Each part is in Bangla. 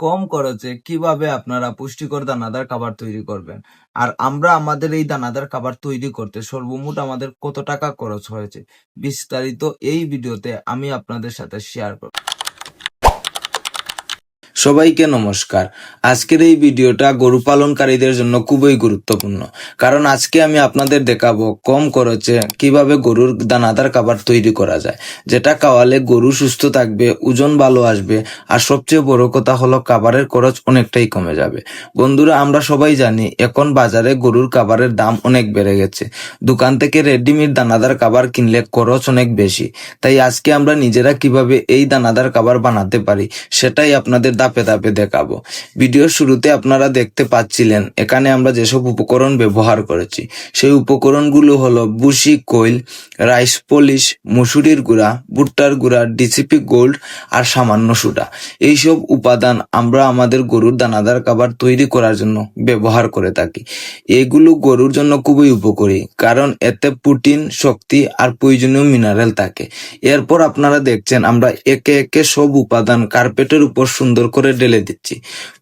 কম খরচে কীভাবে আপনারা পুষ্টিকর দানাদার খাবার তৈরি করবেন? আর আমরা আমাদের এই দানাদার খাবার তৈরি করতে সর্বমোট আমাদের কত টাকা খরচ হয়েছে? বিস্তারিত এই ভিডিওতে আমি আপনাদের সাথে শেয়ার করব। সবাইকে নমস্কার। আজকের এই ভিডিওটা গরু পালনকারীদের জন্য খুবই গুরুত্বপূর্ণ। কারণ আজকে আমি আপনাদের দেখাবো কম খরচে কীভাবে গরুর দানাদার খাবার তৈরি করা যায়। যেটা খাওয়ালে গরু সুস্থ থাকবে, ওজন ভালো আসবে, আর সবচেয়ে বড় কথা হলো খাবারের খরচ অনেকটাই কমে যাবে। বন্ধুরা, আমরা সবাই জানি এখন বাজারে গরুর খাবারের দাম অনেক বেড়ে গেছে। দোকান থেকে রেডিমেড দানাদার খাবার কিনলে খরচ অনেক বেশি। তাই আজকে আমরা নিজেরা কীভাবে এই দানাদার খাবার বানাতে পারি, সেটাই আপনাদের ধাপে ধাপে দেখাবো। ভিডিওর শুরুতে আপনারা দেখতে পাচ্ছিলেন, এখানে আমরা যেসব উপকরণ ব্যবহার করেছি, সেই উপকরণগুলো হলো বুশি কোইল রাইস পলিশ, মুসুরির গুঁড়া, ভুট্টার গুঁড়া, ডিসিপি গোল্ড আর সামান্য সুডা। এইসব উপাদান আমরা আমাদের গরুর দানাদার খাবার তৈরি করার জন্য ব্যবহার করে থাকি। এগুলো গরুর জন্য খুবই উপকারী, কারণ এতে প্রোটিন, শক্তি আর প্রয়োজনীয় মিনারেল থাকে। এরপর আপনারা দেখছেন আমরা একে একে সব উপাদান কার্পেটের উপর সুন্দর করে ঢেলে দিচ্ছি।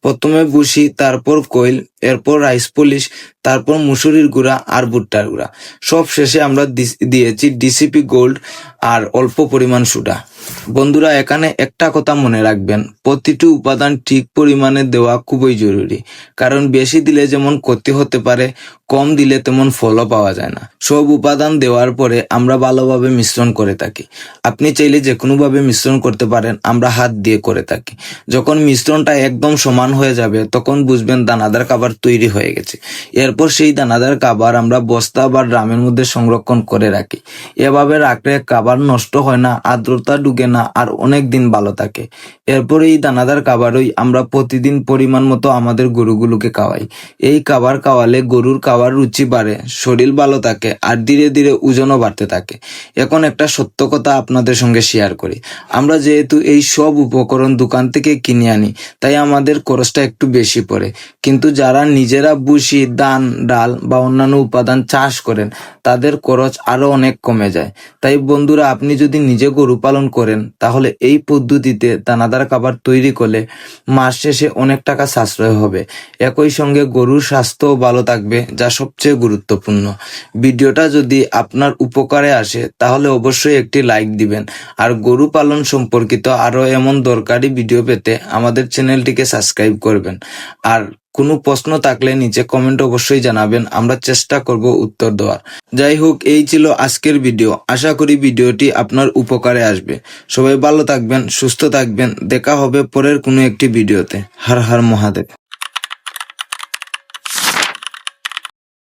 প্রথমে বুসি তারপর কোয়েল, এরপর রাইস পলিশ, তারপর মুসুরির গুঁড়া আর ভুট্টার গুঁড়া। সব শেষে আমরা দিয়েছি ডিসিপি গোল্ড আর অল্প পরিমাণ সুডা। বন্ধুরা, এখানে একটা কথা মনে রাখবেন, প্রতিটি উপাদান ঠিক পরিমাণে দেওয়া খুবই জরুরি। কারণ বেশি দিলে যেমন ক্ষতি হতে পারে, কম দিলে তেমন ফলও পাওয়া যায় না। সব উপাদান দেওয়ার পরে আমরা ভালোভাবে মিশ্রণ করে থাকি। আপনি চাইলে যে কোনোভাবে মিশ্রণ করতে পারেন, আমরা হাত দিয়ে করে থাকি। যখন মিশ্রণটা একদম সমান হয়ে যাবে, তখন বুঝবেন দানাদার খাবার তৈরি হয়ে গেছে। এরপর সেই দানাদার খাবার আমরা বস্তা বা ড্রামের মধ্যে সংরক্ষণ করে রাখি। এভাবে রাখলে খাবার নষ্ট হয় না, আর্দ্রতা ঢুকে না, আর অনেক দিন ভালো থাকে। এরপর এই দানাদার খাবারই আমরা প্রতিদিন পরিমাণ মতো আমাদের গরুগুলোকে খাওয়াই। এই খাবার খাওয়ালে গরুর খাবার রুচি বাড়ে, শরীর ভালো থাকে, আর ধীরে ধীরে ওজনও বাড়তে থাকে। এখন একটা সত্য কথা আপনাদের সঙ্গে শেয়ার করি। আমরা যেহেতু এই সব উপকরণ দোকান থেকে কিনে আনি, তাই আমাদের খরচটা একটু বেশি পড়ে। কিন্তু যারা নিজেরা বুসি ধান, ডাল বা অন্যান্য উপাদান চাষ করেন, তাদের খরচ আরও অনেক কমে যায়। তাই বন্ধুরা, আপনি যদি নিজে গরু পালন করেন, তাহলে এই পদ্ধতিতে দানাদার খাবার তৈরি করলে মাস শেষে অনেক টাকা সাশ্রয় হবে। একই সঙ্গে গরুর স্বাস্থ্যও ভালো থাকবে, যা সবচেয়ে গুরুত্বপূর্ণ। ভিডিওটা যদি আপনার উপকারে আসে, তাহলে অবশ্যই একটি লাইক দিবেন। আর গরু পালন সম্পর্কিত আরও এমন দরকারি ভিডিও পেতে আমাদের চ্যানেলটিকে সাবস্ক্রাইব করবেন। আর কোনো প্রশ্ন থাকলে নিচে কমেন্ট অবশ্যই জানাবেন, আমরা চেষ্টা করব উত্তর দেওয়ার। যাই হোক, এই ছিল আজকের ভিডিও আশা করি ভিডিওটি আপনার উপকারে আসবে। সবাই ভালো থাকবেন, সুস্থ থাকবেন। দেখা হবে পরের কোনো একটি ভিডিওতে হার হার মহাদেব।